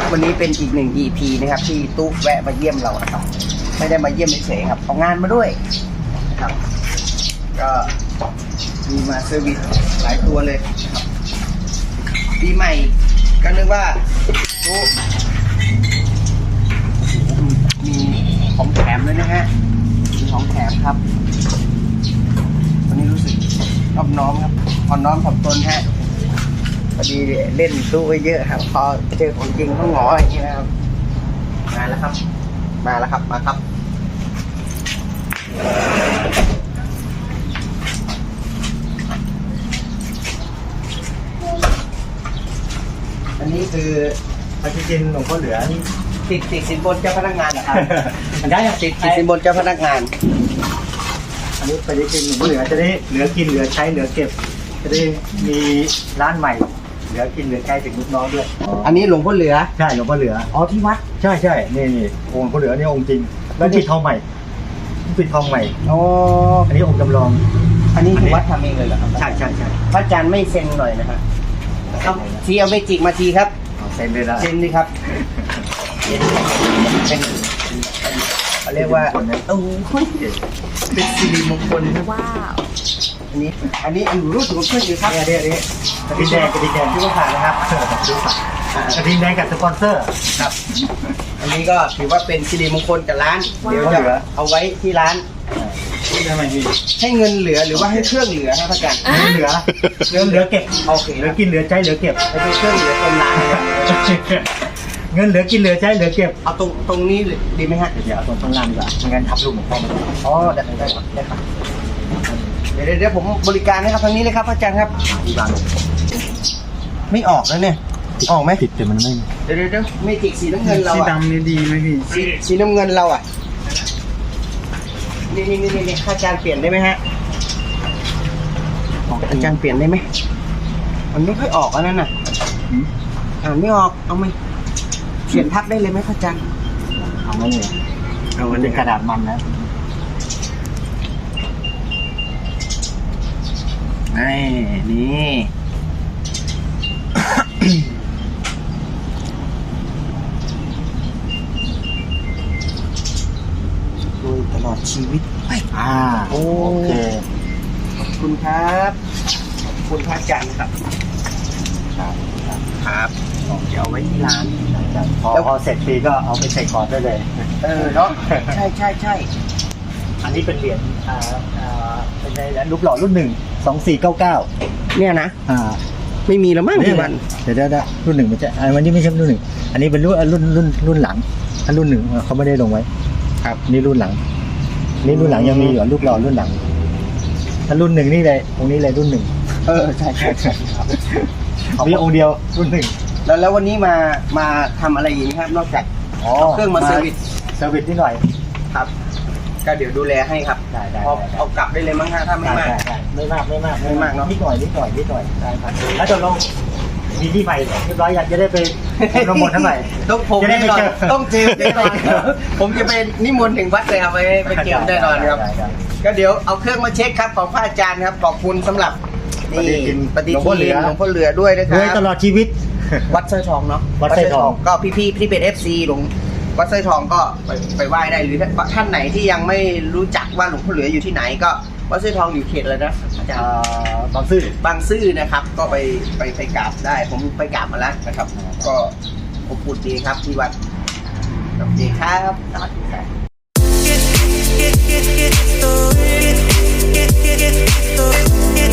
ครับ วันนี้เป็นอีกหนึ่ง EP นะครับ ที่ตู้แวะมาเยี่ยมเรานะครับ ไม่ได้มาเยี่ยมเฉยๆครับเอางานมาด้วยนะครับ ก็มีมาเซอร์วิสหลายตัวเลยนะครับปีใหม่ก็นึกว่าตู้มีของแถมเลยนะฮะมีของแถมครับ วันนี้รู้สึกนอบน้อมครับอ่อนน้อมถ่อมตนฮะ พอดีเล่นตู้ไว้เยอะครับ พอเจอของจริงต้องหงออย่างนี้นะครับ มาแล้วครับ มาแล้วครับ มาครับ อันนี้คือปฏิทินหลวงพ่อเหลือนี่ติดติดสินบนเจ้าพนักงานเหรอครับมันได้อะติดติดสินบนเจ้าพนักงาน อันนี้ปฏิทินหลวงพ่อเหลือจะได้เหลือกินเหลือใช้เหลือเก็บ จะได้มีร้านใหม่ เหลือกินเหลือใช้ถึงลูกน้องด้วยอันนี้หลวงพ่อเหลือใช่หลวงพ่อเหลืออ๋อที่วัดใช่ใช่นี่นี่องค์หลวงพ่อเหลือนี่องค์จริง แล้วปิดทองใหม่ปิดทองใหม่อ๋ออันนี้องค์จำลอง อันนี้ที่วัดทำเองเลยเหรอครับใช่ใช่ใช่พระอาจารย์ไม่เซ็นหน่อยนะครับต้องทีเอาไม่จิกมาทีครับเอาเซ็นเลยนะเซ็นดิครับเป็นเขาเรียกว่าโอ้โหเป็นสิริมงคลนะว้าวอั นนี้ อันนี้อันรู้สึกว่าเพื่อนอยู่ครับเนี่ยเนี่ยเนี่ยกระดิ่งแดงกระดิ่งแดงที่ว่าผ่านนะครับกระดิ่งแดงกับสปอนเซอร์ครับ อันนี้ก็ถือว่าเป็นสิริมงคลกับร้านว้าวเดี๋ยวจะเอาไว้ที่ร้านนี่ทำไมมีให้เงินเหลือหรือว่าให้เครื่องเหลือครับพระอาจารย์เหลือเหลือเหลือเก็บโอเคเหลือกินเหลือใช้เหลือเก็บให้เป็นเครื่องเหลือเต็มร้านเลยเงินเหลือกินเหลือใช้เหลือเก็บเอาตรงตรงนี้ดีไหมฮะเดี๋ยวเอาตรงข้างล่างดีกว่าไม่งั้นทับลูกหลวงพ่อไม่ได้อ๋อได้ได้ครับได้ครับเดี๋ยวเดี๋ยวเดี๋ยวผมบริการนะครับทางนี้เลยครับพระอาจารย์ครับดีบางไม่ออกแล้วเนี่ย ออกไหมติดแต่มันไม่เดี๋ยวเดี๋ยวเดี๋ยวไม่จิกสีน้ำเงินเราสีอะดำนี่ดีไหมพี่สีสีน้ำเงินเราอะนี่นี่นี่นี่อาจารย์เปลี่ยนได้ไหมฮะอาจารย์เปลี่ยนได้ไหมมันไม่ค่อยออกอันนั้นน่ะอ่านไม่ออกเอาไหมเขียนทับได้เลยไหมพระอาจารย์เอาไว้เลยเอามันเป็นกระดาษมันนะ ไอ้นี่ โดยตลอดชีวิตไปอ่า โอเค ขอบคุณครับ ขอบคุณพระอาจารย์ครับ ครับครับครับเดี๋ยวเอาไว้ที่ร้าน พอพอเสร็จปีก็เอาไปใส่กรอบได้เลย เออเนาะ ใช่ใช่ใช่ อันนี้เป็นเหรียญอ่าอ่าเป็นในรูปหล่อรุ่นหนึ่งสองสี่เก้าเก้าเนี่ยนะ อ่าไม่มีแล้วมั้งพี่วัน เดี๋ยวเดี๋ยวเดี๋ยวรุ่นหนึ่งมันจะอันวันนี้ไม่ใช่รุ่นหนึ่งอันนี้เป็นรุ่นอะรุ่นรุ่นรุ่นหลังอันรุ่นหนึ่งเขาไม่ได้ลงไว้ครับ นี่รุ่นหลัง นี่รุ่นหลังยังมีอยู่รูปหล่อรุ่นหลังถ้ารุ่นหนึ่งนี่เลยองค์นี้เลยรุ่นหนึ่งเออใช่ใช่ใช่ครับมีองค์เดียวรุ่นหนึ่งแล้วแล้ววันนี้มามาทำอะไรอีกไหมครับ นอกจากอ๋อเอาเครื่องมาเซอร์วิส เซอร์วิสนิดหน่อยครับ ก็เดี๋ยวดูแลให้ครับได้ได้เอาได้เอากลับได้เลยมั้งฮะถ้าไม่ได้มาก ได้ได้ไม่มากไม่มากไม่มากเนอะ นิดหน่อยนิดหน่อยนิดหน่อยได้ครับแล้วจะลงมีที่ใหม่เรียบร้อยอยากจะได้ไปอบรมหมดเท่าไหร่ ต้องผมจะได้แน่นอนไปเจอ ต้องเจอแน่นอนผมจะเป็นนิมนต์ถึงวัดเลยครับไปไปเกี่ยวแน่นอนครับ ได้ได้ ก็เดี๋ยวเอาเครื่องมาเช็คครับของพระอาจารย์ครับขอบคุณสำหรับนี่ปฏิทินปฏิหลวงพ่ทิอเหลืนอหลวงพ่อเหลือด้วยนะครรัวยตบลอดชีวิต วัดสร้อยทองเนาะวัดสร้อยทอง ก็พี่ๆที่เป็น FC หลวง วัดสร้อยทองก็ไปไปไหว้ได้หรือท่านไหนที่ยังไม่รู้จักว่าหลวงพ่อเหลืออยู่ที่ไหนก็วัดสร้อยทองอยู่เขตเลยนะอาจารย์บางซื่อบางซื่อนะครับ ก็ไปไปไปกราบได้ ผมไปกราบมาแล้วนะครับ ก็ขอบคุณดีครับที่วัดสวัสดีครับสวัสดีครับ get get get get get get get get get get